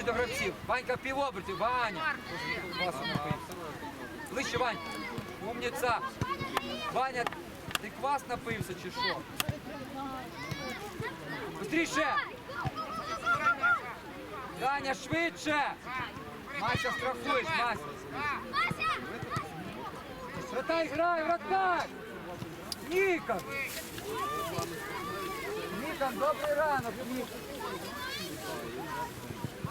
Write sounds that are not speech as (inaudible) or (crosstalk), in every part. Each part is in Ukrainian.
ближче до гравців. Ванька в півоберті. Ваня! Ближче, Вань. Умніця. Ваня, ти квас напився чи що? Быстріше! Даня, швидше! Мася, страхуєш, Мася. Вратарь, грай, вратарь! Нікон! Нікон, добрий ранок, Нікон.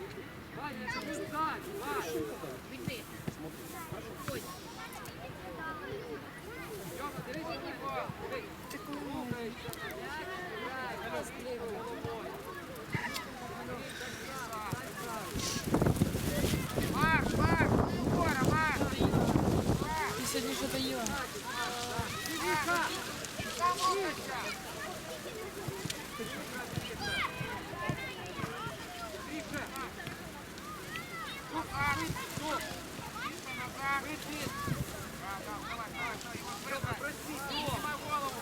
гравцем. Марк, Марк, Егора, Марк. Ти сьогодні що-то їла. Замовкайся. Назад. Чисто назад. Да, да, давай, давай, давай, его вперед. Поднимай голову.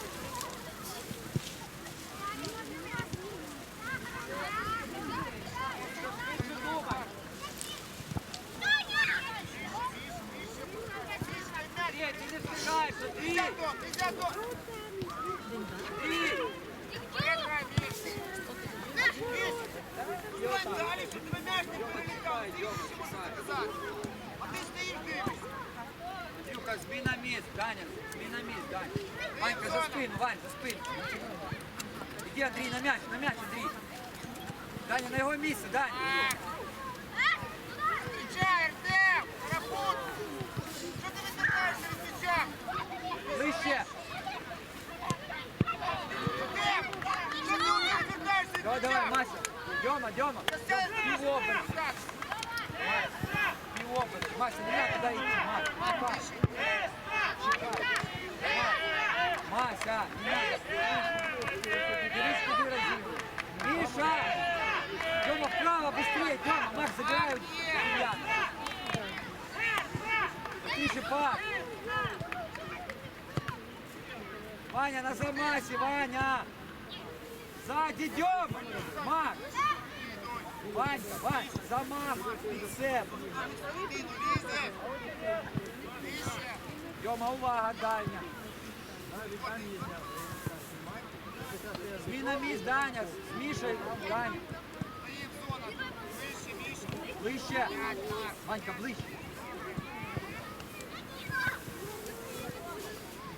Андрій, ти не встигаєш, Андрій! Нельзя дом, нельзя дом. Андрій! Вперед, играй, Миш. Миш, Встань далі, щоб тебе м'яч не перелітав. Ти що можеш сказати? А ти стоїш дивишся. Андрюха, зміна місць, Даня, зміна місць, Даня. Ванька, за спину, Вань, за спину. Іди, Андрій, на м'яч, Андрій. Даня, на його місце, Даня. Мяча, Артем, работай. Що ти відвертаєшся від м'яча? Ближче. Що ти відвертаєшся від Давай, давай, Мася. Дьома, Дьома. Півобер, півобер. Мася, не треба туди йти, Мася. Мася. Мася, не надо. Дьома, вправо, быстрее, Дьома. Макс, дев'ятку. Быстрее, пас. Ваня, на замасе, Ваня! Сзади Дьома! Макс! Себе. Спину лізе. Вище. Дьома, увага, дальня. Зміна місць, Даня, з Мішею, Даня. Ближче. Ванька, ближче.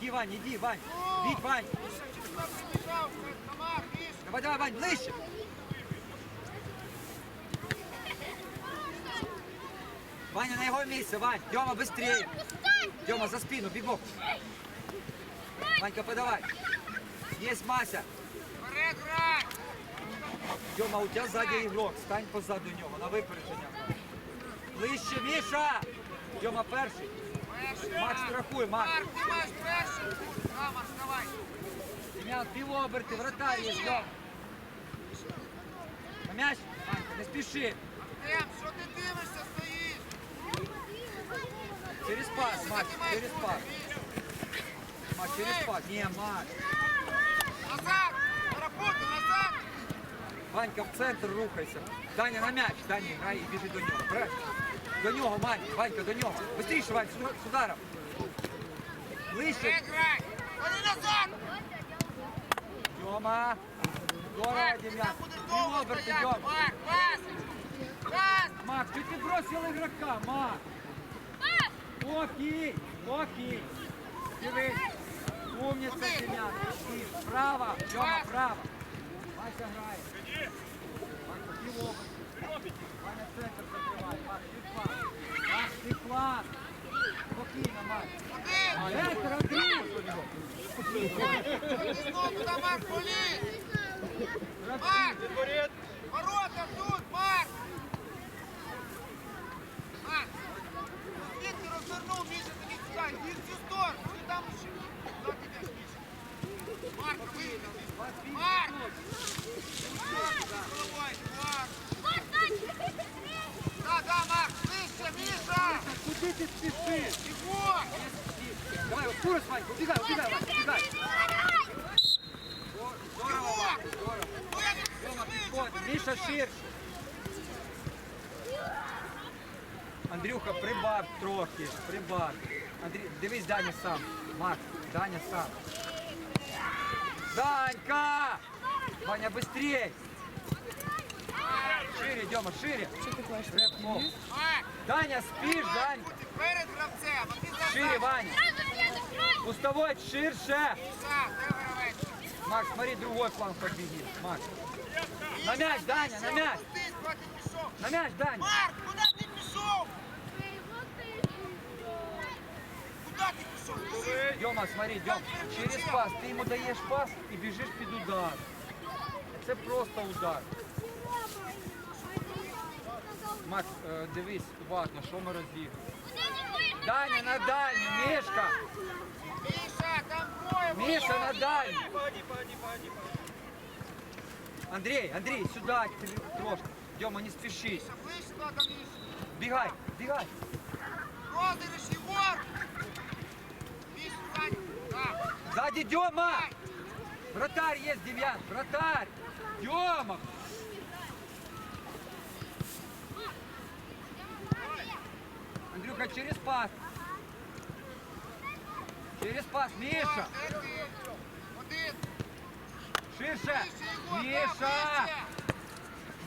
Іди, Вань, іди, Вань. Біть, Вань. Давай, давай, Вань, ближче. Ваня на його місце, Вань. Дьома, быстрее. Дьома, за спину, бігом. Ванька, подавай. Есть Мася. Грай. У тебя сзади ігрок. Стань позаду нього, на випередження. Ближче, Міша. Дьома перший. Макс, страхуй, Макс. Марк, ти маєш перший. Роман, вставай. Дем'ян, півоберти, вратарь є, Дьом. На м'яч. Не спіши. Артем, що ти дивишся, стоїш? через пас, Макс, через пас. Макс, через пас. Не, Макс. Назад! Работай, назад! Ванька в центр рухайся. Даня на м'яч, Даня грай і біжи до нього. Правильно? До нього, Вань, Ванька, до нього. Быстріше, Вань, з з ударом. Ближче. Играй! Ходи назад! Тьома. Здорово, ти Дем'ян. І довго оберти! Дьома. Марк, пас! Пас! Макс, ти підбросив ігрока, Макс. Спокій, спокій. Дивись. Умниця, Дем'ян. І Право, Тьома, Пас. право. Вася грає. Вася, ти в оберті. Ваня центр закриває. Макс, ти план. Макс, ти план. Спокійно, Макс. Один! Центр, Андрій. Знову туди, Марк, поліз! Марк! Ворота тут, Марк! Марк! Звідки розвернув, Міша, тобі сюди, йди в цю сторону, Куди ти спішиш? Давай, от курс, Вань. Здорово, Вань, здорово. Швидше підходь. Андрюха, прибав трохи, прибав. Андрій, дивись, Даня сам. Макс, Даня сам. Данька! Ваня, быстрей! Шире, Дема, шире. Що ти хочеш? Рэп, Марк, Даня, спишь, Данька? бути перед гравцем, а ти за Шире, Ваня. Пустовой, ширше. Міша, де гравець? Макс, смотри, другой план подбеги. Макс. На мяч, Даня, на мяч. Пустись, куди ти пішов? На мяч, Даня. Марк, куди ти пішов? Куди ти пішов? Скажи. Дема, смотри, Дем, через пас. Ти йому даєш пас і біжиш під удар. Це просто удар. Макс, е, дивись, уважно, що ми розігруємо. Даня на дальню, Мішка. Міша, там двоє. Міша на дальню. Андрій, сюди тр- трошки. Дема, не спіши. Міша, ближче треба, Міша. Бігай, бігай. Розіграш, Єгор. Міша, ззаді. Так. Сзади Дема! Вратарь есть, Демьян, вратарь! Дема! Андрюха, через пас. Через пас, Миша! Де ти? Один. Ширше! Ближче, Єгор, Миша! так, ближче.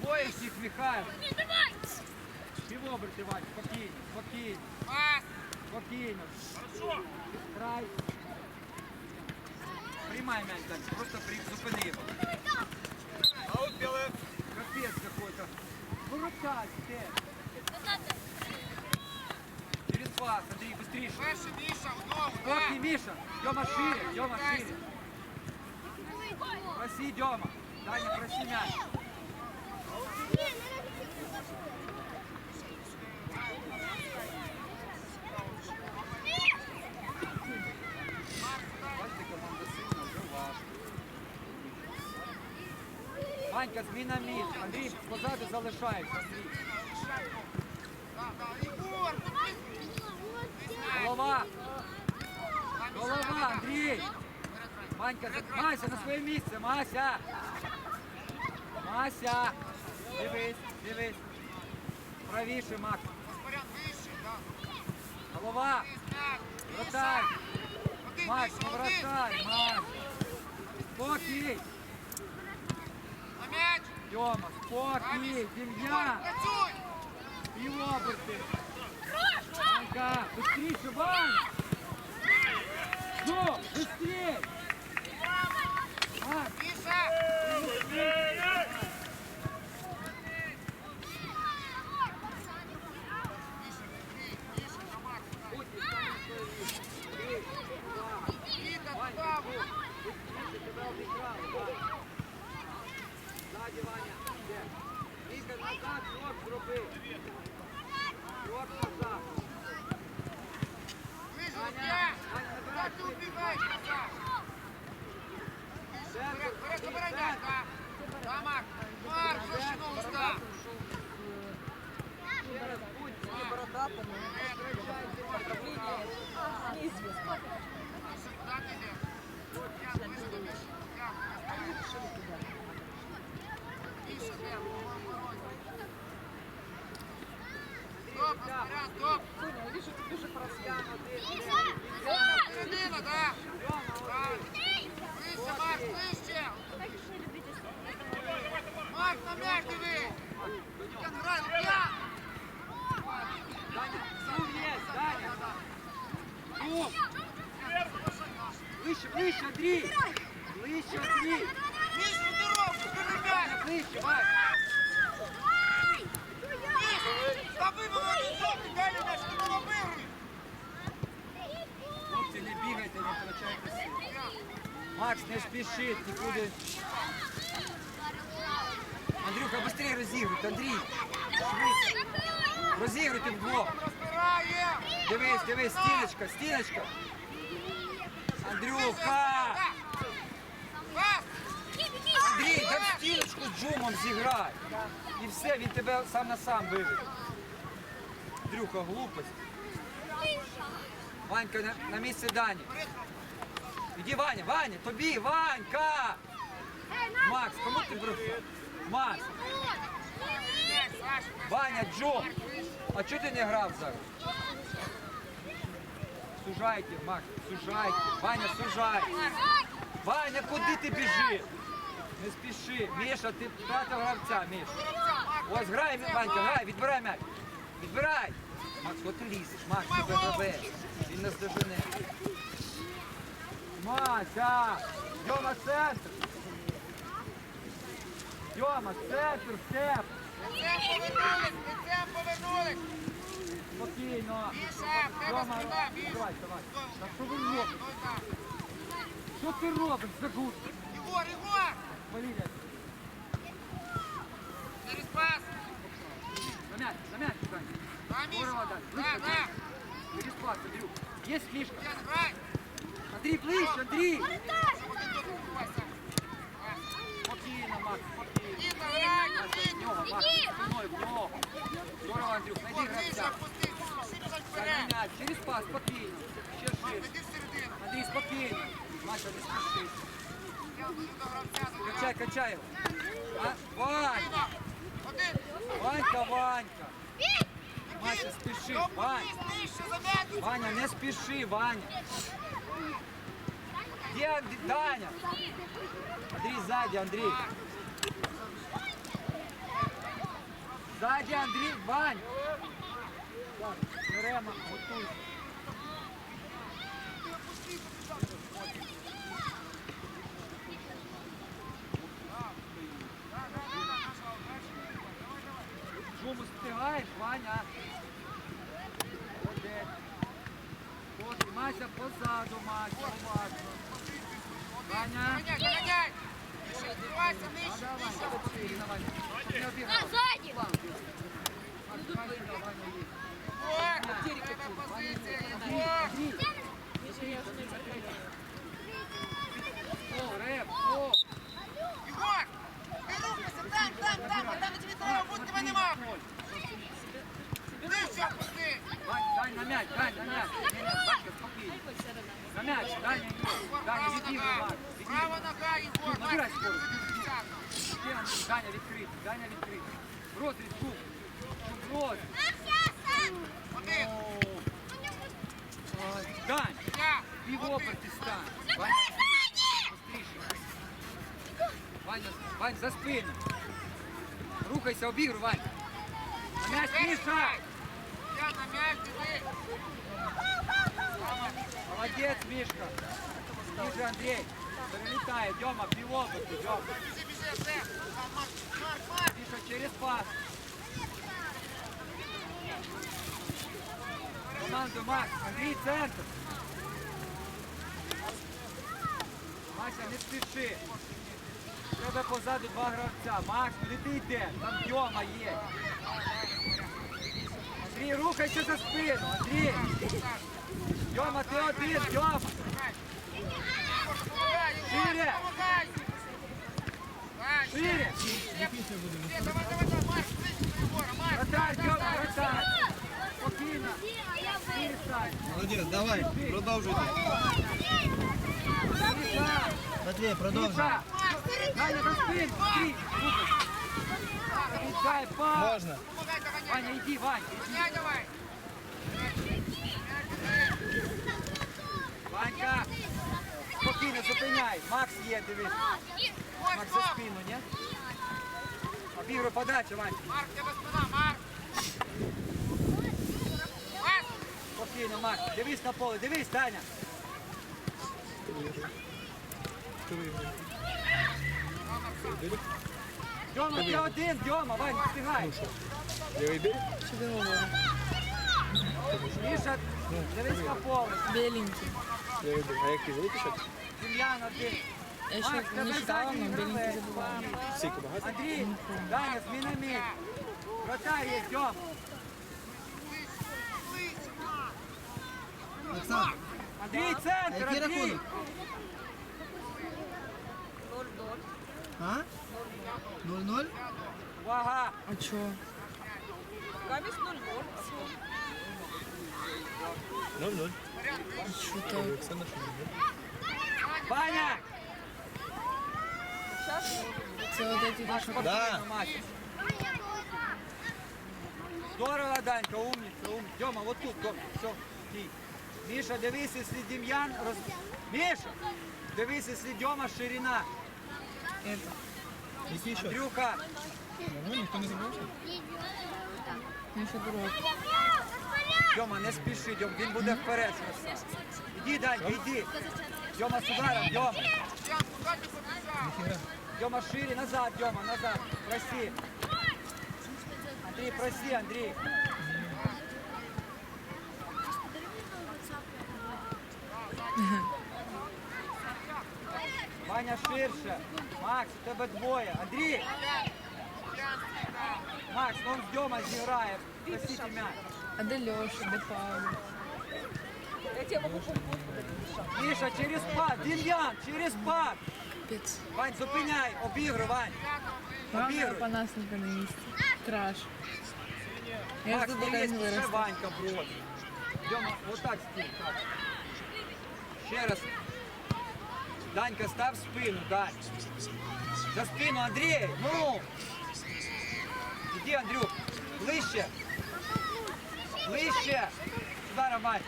Двоечник, Михаил! Чего обратывать? Спокійно, спокійно, Пас. спокійно. Край. Приймай м'яч, Дань, просто при... зупини його. Капец какой-то. Выручай, ты. Через пас, Андрей, быстрее. Перший Міша, знову. Спокій, так. Миша. Дема шире, Дема шире. Проси, Дема. Даня, проси мяч. Ванька, зміна міст. Андрій, позаду залишається. Голова. Голова, Андрій. Ванька, Мася на своє місце, Мася. Мася. Дивись, дивись. Правіше, Макс. Голова. Один, Макс, один. вратарь, Макс. Спокій. Тьома, спокій. Дем'ян. Працюй. І оберти. Ванька, быстріше, Вань. Ну, быстрее. Макс, Ближче, ближче, Андрій! Ближче, Андрій! Ближче, дорогу, перебігай! Ближче, Вась! Хлопці, не бігайте, не втрачайте сил. Макс, не спішіть, нікуди. Андрюха, швидше розігруйте, Андрій. Швидше. Розігруйте вдвох. Дивись, дивись, стіночка, стіночка. Андрюха! Андрій, дай стіночку з джумом зіграй. І все, він тебе сам на сам виведе. Андрюха, глупость. Ванька на, на місце Дані. Іди, Ваня, Ваня, тобі, Ванька! Макс, кому ти бросив? Макс, Ваня, Джо. А чого ти не грав зараз? Сужайте, Макс, сужайте. Ваня, сужай. Ваня, куди ти біжиш? Не спіши. Міша, ти втратив гравця, Міш. Ось грай, Ванька, грай, відбирай м'яч. Відбирай. Макс, от ти лізеш, Макс, тебе грабе. Він нас дожене. Мася! Дьома, центр! Дьома, центр, степ! Лицем повернулись, лицем повернулись. Спокійно. Міша, в тебе Дьома, спина, Міша. давай, давай. Та що ви робите? Що ти робиш, Загур? Ігор, Ігор. Валерія, Через пас. на м'яч, на м'яч, Саня. Да, Міша. Здорово, Дань. Да, Близько, да. Через пас, Андрюк. Купайся. Спокійно, Макс, спокійно. Здорово, Андрюк, через пас, спокійно. Ще ширше. Андрій. Маша, не спіши. Качай, качай його. А? Вань, Ванька, Ванька. Маша, спіши. Зам'ятись. Ваня, не спіши, Ваня. Де Андрій? Даня? Андрій, ззаді, Андрій. Ззаді, Андрій, Вань. Так, Беремо, готуйся. Чому встигаєш, Ваня? Молодець. От, Мася позаду, Мася, уважно. Ваня. Ганяй, ганяй. Міша, здівайся А нижче, нижче. спокійно, Ваня. Щоб не Ваня, Ваня, є. Позиція, О, реп, о. Ігор, ти рухайся, там, там, там, а там на тобі треба бути, тебе нема. Нижче опусти. Вань, дай на м'яч, дай на м'яч. Ні, ні, Ванька, спокійно. На м'яч, дай на Ігор, Даня, права відігруй, нога. Вань, відігруй. Права нога, Ігор. Набирай Макс, скорость. ти десятка. Де Андрій? Даня відкритий, Даня відкритий. Розріз, шум. Шум, розріз. Один. Ой, Дань, Я. пів Один. оперти стань. Ваня, быстріше. Ваня, Вань, за спину. Рухайся, обігруй, Вань. На м'яч, Міша. Молодець, Мішка. Ниже, Дьома. Біжи, біжи, все. Марк, Марк, Марк. Через пас. Команду Макс, Андрій, центр. Мася, не спіши. Тебе позаду два гравця. Макс, куди? Там Дьома є. Андрій, рухайся за спину. Андрій. Дьома, ти один, Дьома. Помагай, Ігор, Шире. помагай. Так, Шире. Все, давай, давай, давай, Марк, ближче до Егора, Марк. Вратарь, Дьома, вратарь. Спокійно. Шире стань. Молодець, давай, продовжуйте. Міша. Матвій, продовжуй. Міша. Даня, за спину. Андрій, рухайся. Віддай, пас. Можна. Ваня, йди, Вань. Гоняй давай. Ванька. Спокійно, зупиняй. Макс є, дивись. Макс за спину, ні? Обігруй подачу, Вань. Марк, тебе спина, Марк. Спокійно, Макс. Дивись на поле, дивись, Даня. Дьома, ти один, Дьома, Вань, не встигай. Бій? Що ти? Міша, дивись на поле. Біленький. Лівий бій. А який великий ще? Дем'ян один. Я ще не читала, але біленький гравець. забувала. Скільки багато? Андрій, Даня, зміна міць. Вратар є, Дьом. Олександр, Андрій, а центр, який Андрій. А? 0-0? Увага. А чого? 0-0. Що так? Олександр, що не Ваня. Це от эти Маш, Да. Здорово, Данька, умниця, умниця. Дьома, вот тут, Дьома, все, стій. Міша, дивись, якщо Дем'ян роз... Міша, дивись, якщо Дьома ширина. Это. Який що? Андрюха, Нормально, ніхто не забрався? Ну що дурак. Дьома, не спіши, Дьом, він буде вперед. красавчик. Іди, Данька, іди. Дьома з ударом, Дьома. Дьома шире, назад, Дьома, назад. Проси. Андрій, проси, Андрій. (laughs) Ваня ширше. Макс, у тебе двоє. Андрій! Макс, ну он з Дьома зіграє. Просіть м'яч. А де Льоша, де Павло? Міша, через пад. Дем'ян, через пад. Вань, зупиняй, обігруй, Вань. Главное, Обігруй. Панасенко на місці. Краш. Я Макс, жду, поки дивись, він ще. Ванька бродить. Дьома, отак стій. так. Ще раз. Данька, став спину, Дань. За спину, Андрій, ну. Іди, Андрюк, ближче. Ближче. Сюди, Романь.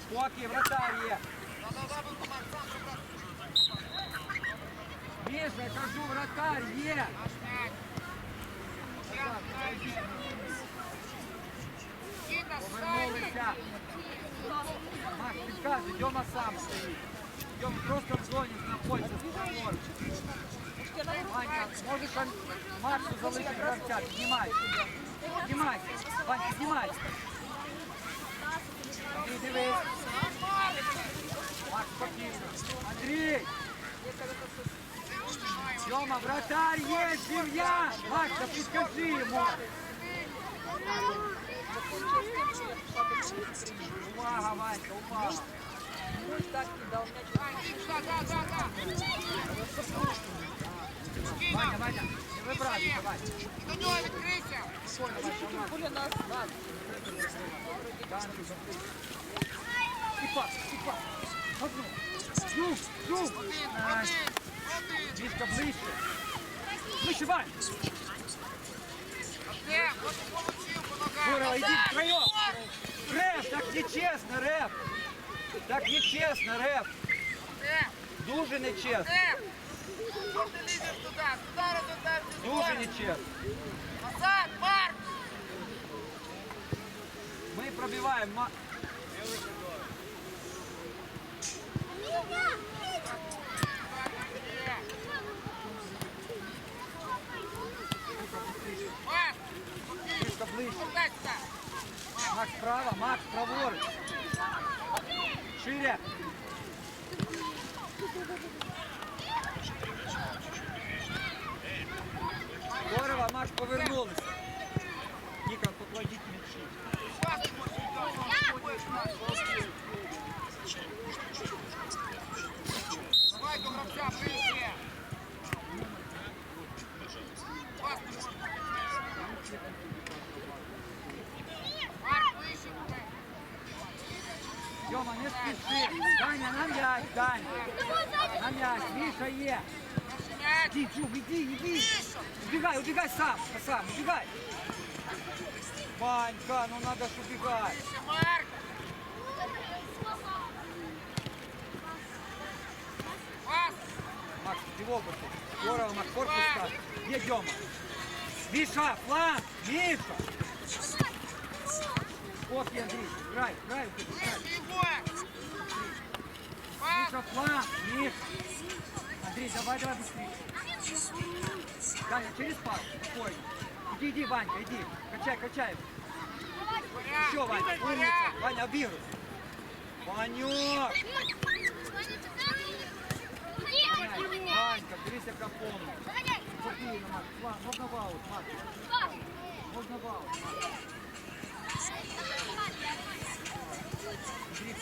Спокій, вратар є. Міша, я кажу, вратар є. Повернулися. Макс, підказуй, Дьома сам стоїть. Дьома просто зоні знаходиться. праворуч. Ваня, можеш Максу залишити гравця, піднімайся. Піднімайся. Вань, піднімайся. Андрій, дивись. Макс, спокійно. Андрій! Дьома, вратар є, сім'я! Макс, підкажи йому. Увага, Ванька, увага. Ваня, Ваня, не вибрати, давай. До нього відкрийся. Типа, типа. Одну. Юг, юг. Ай, Мішка ближче. Ближче, Вань. Де? От получив по ногам. Здорово, иди втроем. Реф, так нечесно, Реф. Так нечесно, Реф. Де? Дуже нечесно. Де? Що ти лізеш туди? Туди розвертаєш. Дуже нечесно. Назад, Марк! Мы пробиваем. ма- Марк, ближче. Макс справа, Макс праворуч. Шире. роботи. Ворога на корпус став. Є Дьома. Міша, фланг, Міша. От є Андрій. Грай, грай. грай. Міша, фланг, Міша. Андрей, давай, давай быстрее. Даня, через пару, спокойно. Иди, иди, Ванька, иди. Качай, качай. Еще, Ваня, умница. Ваня, обигрывай. Ванек! Ванька, дивися, як помню. Спокійно, Макс. Можна в аут, Макс. Можна в аут, Макс. Андрій,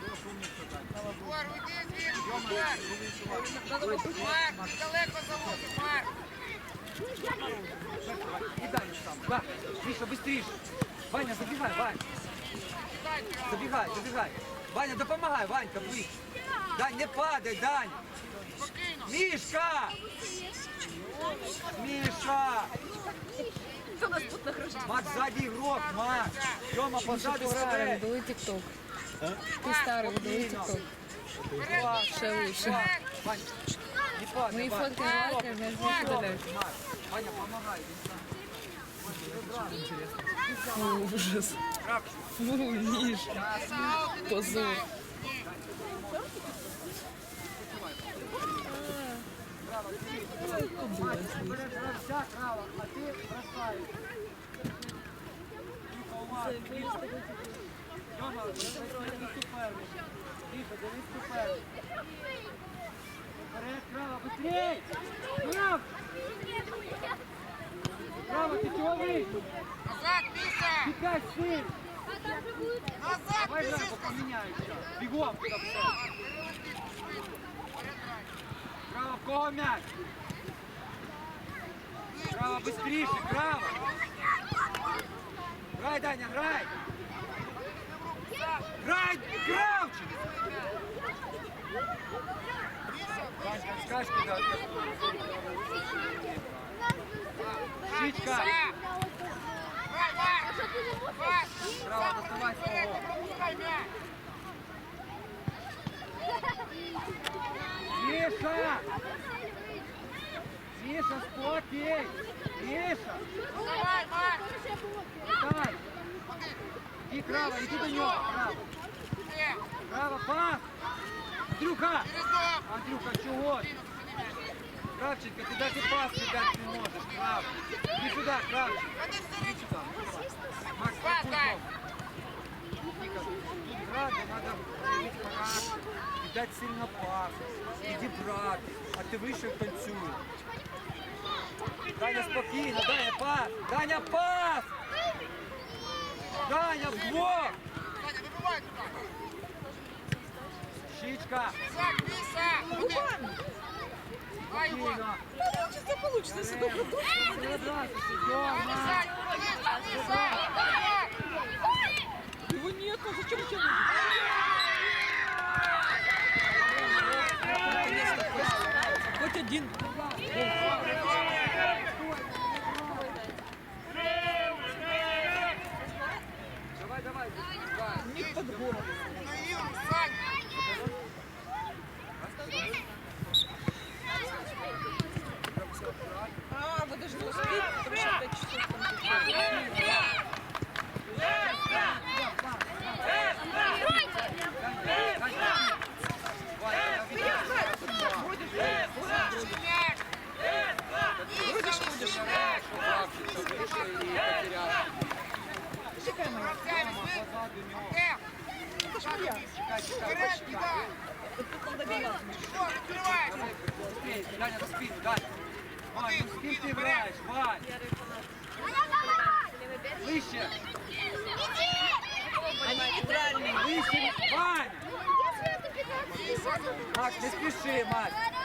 Хорош, умниця, Дань. Егор, уйди звідси, Марк. Марк, далеко залоги, Марк. І далі сам. Да. Міша, быстріше. Ваня, забігай, Вань. Забігай, забігай. Ваня, допомагай, Ванька, ближче. Дань, не падай, Дань. Мішка! Міша! Хто нас тут нагружає? Макс, сзади игрок, Макс. Тёма, позаду Ти грає. видали тік-ток. Ти старий, видали тік-ток. Ще лучше. Вань, не падай, Мої Вань. фотки не лайкаєш, не видаляєш. Макс, Ваня, помогай. Фу, ужас. Фу, ніж. Позор. Береш крава, быстрей! Крав! Крава, ти чого вийшов? Назад, Міша! Тікай, син! Назад, Давай Міша! графа поміняємося. Бігом туди все. Право, в кого м'яч? Право, быстріше, право. Грай, Даня, грай. Грай, Кравчик. Данька, скажи, куда ты. Щичка. Давай, Марк! Марк! Право, доставай свого. Пропускай м'яч! Миша! Миша, спокій! Миша! Давай, Марк! Давай! Іди, Крава, іди до нього! Крава, Є! Крава, пас! Андрюха! Передом! Андрюха, чого? Кравченко, ти навіть пас дати не можеш, Крав! Іди сюди, Кравченко! Всередину! Макс! Ника, тут треба проявити характер і дати сильно пас, іди брати, а ти вийшов і танцюй. Даня, спокійно, Даня, пас! Даня, пас! Даня, вдвох! Саня, вибивай туди! Щічка! Назад, Міша! Ходи! Давай його! Спокійно! Получится, получится! Міша! Міша! Его нету, зачем у тебя Хоть один. Давай, давай! Не под голову. Даня, на спину, Даня! Вань, ну с кем ты играешь, Вань? Выше! Они нейтральные. Выше! Ваня! Макс, не спеши, Макс!